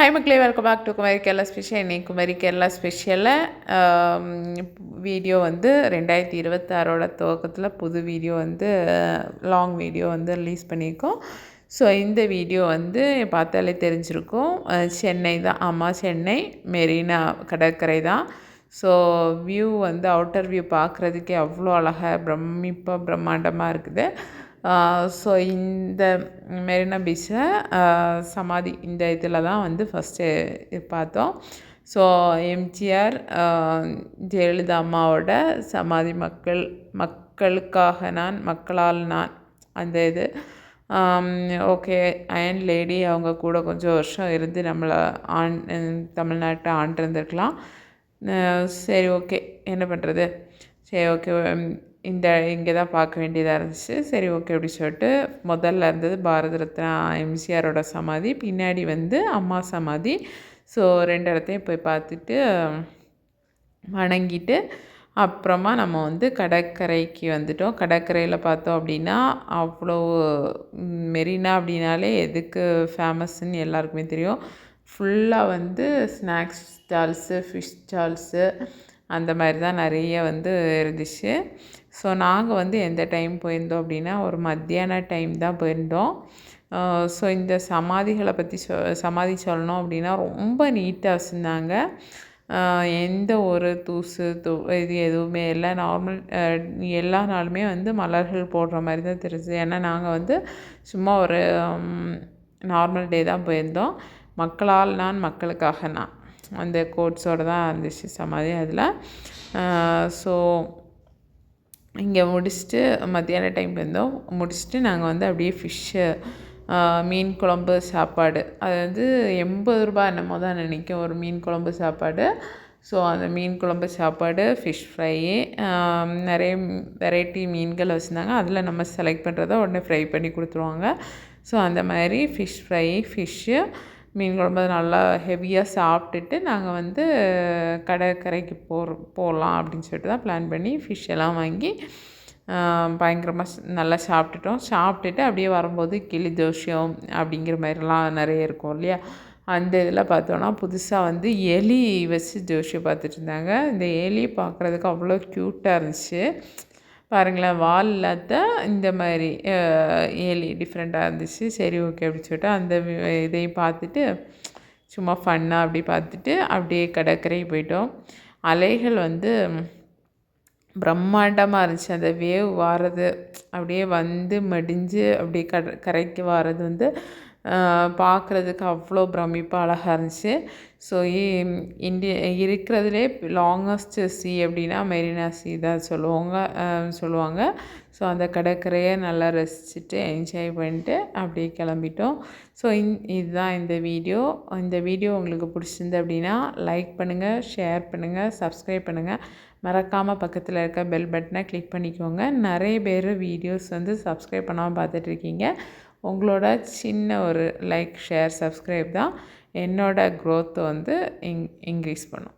High மக்களே welcome back to Kumari Kerala special இன்னைக்கு Kumari Kerala ஸ்பெஷலில் video வந்து ரெண்டாயிரத்தி இருபத்தாறோட துவக்கத்தில் புது வீடியோ வந்து லாங் வீடியோ வந்து ரிலீஸ் பண்ணியிருக்கோம். ஸோ இந்த வீடியோ வந்து பார்த்தாலே தெரிஞ்சிருக்கும். சென்னை தான். ஆமாம் சென்னை. மெரினா கடற்கரை தான். ஸோ வியூ வந்து அவுட்டர் வியூ பார்க்குறதுக்கே அவ்வளோ அழகாக பிரமிப்பாக பிரம்மாண்டமாக இருக்குது. ஸோ இந்த மெரினா பீச்சை சமாதி இந்த இதில் தான் வந்து ஃபஸ்ட்டு பார்த்தோம். ஸோ எம்ஜிஆர் ஜெயலலிதா அம்மாவோட சமாதி மக்கள் மக்களுக்காக நான் மக்களால் நான் அந்த இது. ஓகே அயன் லேடி அவங்க கூட கொஞ்சம் வருஷம் இருந்து நம்மளை ஆண் தமிழ்நாட்டை ஆண்டிருந்துருக்கலாம் சரி ஓகே என்ன பண்ணுறது சரி ஓகே இந்த இங்கே தான் பார்க்க வேண்டியதாக இருந்துச்சு. சரி ஓகே அப்படி சொல்லிட்டு முதல்ல இருந்தது பாரத ரத்னா எம்ஜிஆரோட சமாதி பின்னாடி வந்து அம்மா சமாதி. ஸோ ரெண்டு இடத்தையும் போய் பார்த்துட்டு வணங்கிட்டு அப்புறமா நம்ம வந்து கடற்கரைக்கு வந்துட்டோம். கடற்கரையில் பார்த்தோம் அப்படின்னா அவ்வளோ மெரினா அப்படின்னாலே எதுக்கு ஃபேமஸ்ன்னு எல்லாருக்குமே தெரியும். ஃபுல்லாக வந்து ஸ்நாக்ஸ் ஸ்டால்ஸு ஃபிஷ் ஸ்டால்ஸு அந்த மாதிரி தான் நிறைய வந்து இருந்துச்சு. ஸோ நாங்கள் வந்து எந்த டைம் போயிருந்தோம் அப்படின்னா ஒரு மத்தியான டைம் தான் போயிருந்தோம். ஸோ இந்த சமாதிகளை பற்றி சொ சமாதி சொல்லணும் அப்படின்னா ரொம்ப நீட்டாக வச்சுருந்தாங்க. எந்த ஒரு தூசு தூ இது எதுவுமே இல்லை. நார்மல் எல்லா நாளுமே வந்து மலர்கள் போடுற மாதிரி தான் தெரிஞ்சது. ஏன்னா நாங்கள் வந்து சும்மா ஒரு நார்மல் டே தான் போயிருந்தோம். மக்களால் நான் மக்களுக்காக நான். அந்த கோட்ஸோடு தான் இருந்துச்சு சமாதி அதில். ஸோ இங்கே முடிச்சுட்டு மத்தியான டைம் இருந்தோம். முடிச்சுட்டு நாங்கள் வந்து அப்படியே ஃபிஷ்ஷு மீன் குழம்பு சாப்பாடு. அது வந்து எண்பது ரூபா என்னமோ தான் நினைக்கும் ஒரு மீன் குழம்பு சாப்பாடு. ஸோ அந்த மீன் குழம்பு சாப்பாடு ஃபிஷ் ஃப்ரை நிறைய வெரைட்டி மீன்கள் வச்சுருந்தாங்க. அதில் நம்ம செலக்ட் பண்ணுறத உடனே ஃப்ரை பண்ணி கொடுத்துருவாங்க. ஸோ அந்த மாதிரி ஃபிஷ் ஃப்ரை ஃபிஷ்ஷு மீன் குழம்பு நல்லா ஹெவியாக சாப்பிட்டுட்டு நாங்கள் வந்து கடற்கரைக்கு போகிற போகலாம் அப்படின்னு சொல்லிட்டு தான் பிளான் பண்ணி ஃபிஷ் எல்லாம் வாங்கி பயங்கரமாக நல்லா சாப்பிட்டுட்டோம். சாப்பிட்டுட்டு அப்படியே வரும்போது கிளி தோஷம் அப்படிங்கிற மாதிரிலாம் நிறைய இருக்கும் இல்லையா? அந்த இதில் பார்த்தோன்னா புதுசாக வந்து எலி வச்சு ஜோஷியை பார்த்துட்டு இருந்தாங்க. இந்த எலி பார்க்குறதுக்கு அவ்வளோ க்யூட்டாக இருந்துச்சு. பாருங்களேன் வால் இல்லாத இந்த மாதிரி ஏலி டிஃப்ரெண்ட்டாக இருந்துச்சு. சரி ஓகே அப்படின்னு சொல்லிட்டு அந்த இதையும் பார்த்துட்டு சும்மா ஃபன்னாக அப்படி பார்த்துட்டு அப்படியே கடற்கரை போயிட்டோம். அலைகள் வந்து பிரம்மாண்டமாக இருந்துச்சு. அந்த வேவ் வாரது அப்படியே வந்து மடிஞ்சு அப்படியே கட கரைக்கு வாரது வந்து பார்க்குறதுக்கு அவ்வளோ பிரமிப்பாக அழகாக இருந்துச்சு. ஸோ இந்திய இருக்கிறதுலே லாங்கஸ்ட் சி அப்படின்னா மெரினா சி தான் சொல்லுவாங்க சொல்லுவாங்க. ஸோ அந்த கடற்கரையை நல்லா ரசிச்சுட்டு என்ஜாய் பண்ணிட்டு அப்படியே கிளம்பிட்டோம். ஸோ இந் இதுதான் இந்த வீடியோ இந்த வீடியோ உங்களுக்கு பிடிச்சிருந்து அப்படின்னா லைக் பண்ணுங்கள் ஷேர் பண்ணுங்கள் சப்ஸ்கிரைப் பண்ணுங்கள் மறக்காமல் பக்கத்தில் இருக்க பெல் பட்டனை கிளிக் பண்ணிக்கோங்க. நிறைய பேர் வீடியோஸ் வந்து சப்ஸ்கிரைப் பண்ணாமல் பார்த்துட்ருக்கீங்க உங்களோட சின்ன ஒரு லைக் ஷேர் சப்ஸ்கிரைப் தான் என்னோடய க்ரோத்தை வந்து இன் இன்க்ரீஸ் பண்ணும்.